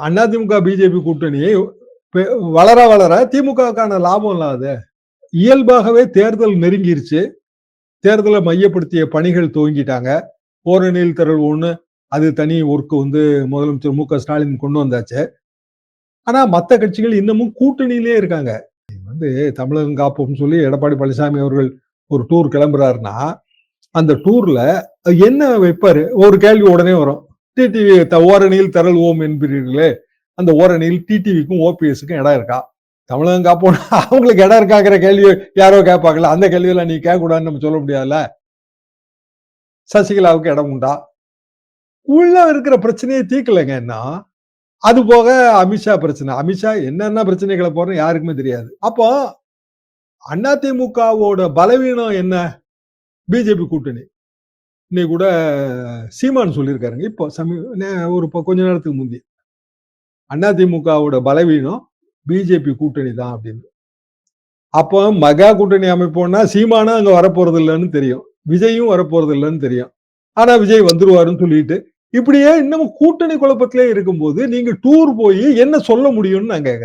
AIADMK BJP கூட்டணி பெ- வளர வளர திமுகவுக்கான லாபம் இல்லாத இயல்பாகவே தேர்தல் நெருங்கிருச்சு. தேர்தலை மையப்படுத்திய பணிகள் துவங்கிட்டாங்க. ஓரணியில் திரள் ஒன்று அது தனி ஒர்க்கு வந்து முதலமைச்சர் மு க ஸ்டாலின் கொண்டு வந்தாச்சு. ஆனா மற்ற கட்சிகள் இன்னமும் கூட்டணியிலே இருக்காங்க. வந்து தமிழகம் காப்போம்னு சொல்லி எடப்பாடி பழனிசாமி அவர்கள் ஒரு டூர் கிளம்புறாருன்னா அந்த டூர்ல என்ன வைப்பாரு? ஒரு கேள்வி உடனே வரும். டிடிவி ஓரணியில் திரள்வோம் ஓம் என்பீர்களே அந்த ஓரணியில் டிடிவிக்கும் ஓபிஎஸ்க்கும் இடம் இருக்கா? தமிழகம் காப்போம் அவங்களுக்கு இடம் இருக்காங்கிற கேள்வி யாரோ கேட்பாங்கல்ல அந்த கேள்வியெல்லாம் நீ கேட்கக்கூடாதுன்னு நம்ம சொல்ல முடியாதுல்ல? சசிகலாவுக்கு இடம் உண்டா? உள்ள இருக்கிற பிரச்சனையை தீர்க்கலைங்க என்ன? அது போக அமித்ஷா பிரச்சனை. அமித்ஷா என்னென்ன பிரச்சனைகளை போறோம் யாருக்குமே தெரியாது. அப்போ அதிமுகவோட பலவீனம் என்ன? பிஜேபி கூட்டணி. இன்னைக்கு கூட சீமான் சொல்லியிருக்காருங்க. இப்போ சமீ ஒரு இப்போ கொஞ்ச நேரத்துக்கு முந்தி. அதிமுகவோட பலவீனம் பிஜேபி கூட்டணி தான் அப்படின்னு. அப்போ மகா கூட்டணி அமைப்போம்னா சீமானும் அங்கே வரப்போறது இல்லைன்னு தெரியும். விஜயும் வரப்போறது இல்லைன்னு தெரியும். ஆனா விஜய் வந்துருவாருன்னு சொல்லிட்டு இப்படியே இன்னமும் கூட்டணி குழப்பத்திலே இருக்கும்போது நீங்க டூர் போய் என்ன சொல்ல முடியும்னு நான் கேட்குறேன்